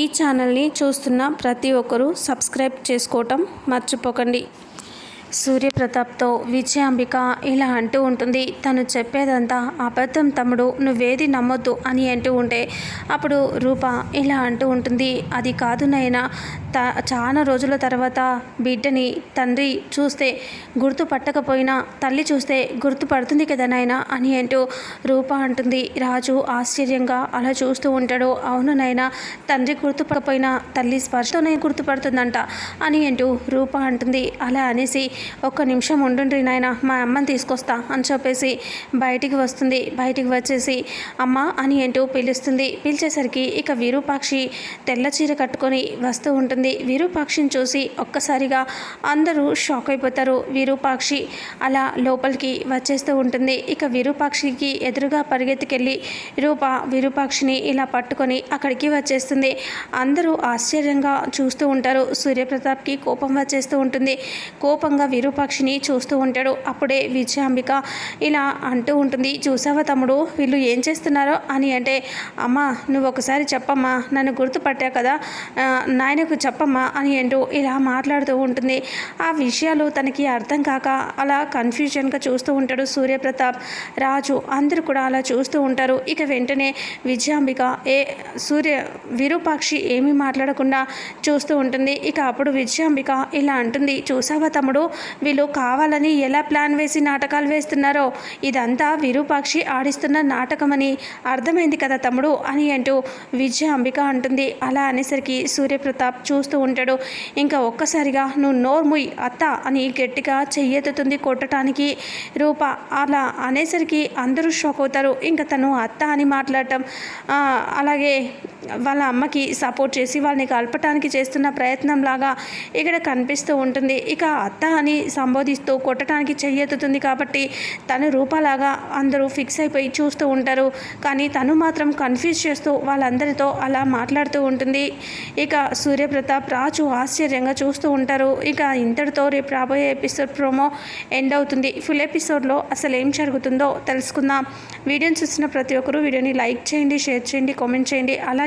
ఈ ఛానల్ని చూస్తున్న ప్రతి ఒక్కరూ సబ్స్క్రైబ్ చేసుకోవటం మర్చిపోకండి. సూర్యప్రతాప్తో విజయాంబిక ఇలా అంటూ ఉంటుంది తను చెప్పేదంతా అబద్ధం తమ్ముడు నువ్వేది నమ్మొద్దు అని అంటూ ఉంటే అప్పుడు రూప ఇలా అంటూ ఉంటుంది అది కాదు నైనా త చాలా రోజుల తర్వాత బిడ్డని తండ్రి చూస్తే గుర్తుపట్టకపోయినా తల్లి చూస్తే గుర్తుపడుతుంది కదా నాయన అని అంటూ రూప అంటుంది. రాజు ఆశ్చర్యంగా అలా చూస్తూ ఉంటాడు. అవును నాయన తండ్రి గుర్తుపడకపోయినా తల్లి స్పర్శతోనే గుర్తుపడుతుందంట అని అంటూ రూప అంటుంది. అలా అనేసి ఒక్క నిమిషం ఉండుండ్రి నాయన మా అమ్మని తీసుకొస్తా అని చెప్పేసి బయటికి వస్తుంది. బయటికి వచ్చేసి అమ్మ అని ఏంటో పిలుస్తుంది. పిలిచేసరికి ఇక విరూపాక్షి తెల్ల చీర కట్టుకొని వస్తూ ఉంటుంది. విరూపాక్షిని చూసి ఒక్కసారిగా అందరూ షాక్ అయిపోతారు. విరూపాక్షి అలా లోపలికి వచ్చేస్తూ ఉంటుంది. ఇక విరూపాక్షికి ఎదురుగా పరిగెత్తుకెళ్ళి రూప విరూపాక్షిని ఇలా పట్టుకొని అక్కడికి వచ్చేస్తుంది. అందరూ ఆశ్చర్యంగా చూస్తూ ఉంటారు. సూర్యప్రతాప్కి కోపం వచ్చేస్తూ ఉంటుంది. కోపంగా విరూపాక్షిని చూస్తూ ఉంటాడు. అప్పుడే విజయాంబిక ఇలా అంటూ ఉంటుంది. చూసావా తమ్ముడు వీళ్ళు ఏం చేస్తున్నారో? అని అంటే అమ్మ నువ్వు ఒకసారి చెప్పమ్మా నన్ను గుర్తుపట్టా కదా నాయనకు చెప్పమ్మా అని అంటూ ఇలా మాట్లాడుతూ ఉంటుంది. ఆ విషయాలు తనకి అర్థం కాక అలా కన్ఫ్యూజన్గా చూస్తూ ఉంటాడు సూర్యప్రతాప్. రాజు అందరూ కూడా అలా చూస్తూ ఉంటారు. ఇక వెంటనే విజయాంబిక ఏ సూర్య విరూపాక్షి ఏమీ మాట్లాడకుండా చూస్తూ ఉంటుంది. ఇక అప్పుడు విజయాంబిక ఇలా అంటుంది. చూసావా తమ్ముడు వీళ్ళు కావాలని ఎలా ప్లాన్ వేసి నాటకాలు వేస్తున్నారో ఇదంతా విరూపాక్షి ఆడిస్తున్న నాటకమని అర్థమైంది కదా తమ్ముడు అని అంటూ విజయ అంబిక అంటుంది. అలా అనేసరికి సూర్యప్రతాప్ చూస్తూ ఉంటాడు. ఇంకా ఒక్కసారిగా నువ్వు నోర్ముయ్ అత్త అని గట్టిగా చెయ్యెత్తుతుంది కొట్టడానికి రూప. అలా అనేసరికి అందరూ షాక్ అవుతారు. ఇంకా తను అత్త అని మాట్లాడటం అలాగే వాళ్ళ అమ్మకి సపోర్ట్ చేసి వాళ్ళని కలపటానికి చేస్తున్న ప్రయత్నంలాగా ఇక్కడ కనిపిస్తూ ఉంటుంది. ఇక అత్త అని సంబోధిస్తూ కొట్టడానికి చెయ్యెత్తుతుంది కాబట్టి తను రూపలాగా అందరూ ఫిక్స్ అయిపోయి చూస్తూ ఉంటారు. కానీ తను మాత్రం కన్ఫ్యూజ్ చేస్తూ వాళ్ళందరితో అలా మాట్లాడుతూ ఉంటుంది. ఇక సూర్యప్రతాప్ రాజు ఆశ్చర్యంగా చూస్తూ ఉంటారు. ఇక ఇంతటితో రేపు రాబోయే ఎపిసోడ్ ప్రోమో ఎండ్ అవుతుంది. ఫుల్ ఎపిసోడ్లో అసలు ఏం జరుగుతుందో తెలుసుకుందాం. వీడియోని చూసిన ప్రతి ఒక్కరూ వీడియోని లైక్ చేయండి షేర్ చేయండి కామెంట్ చేయండి.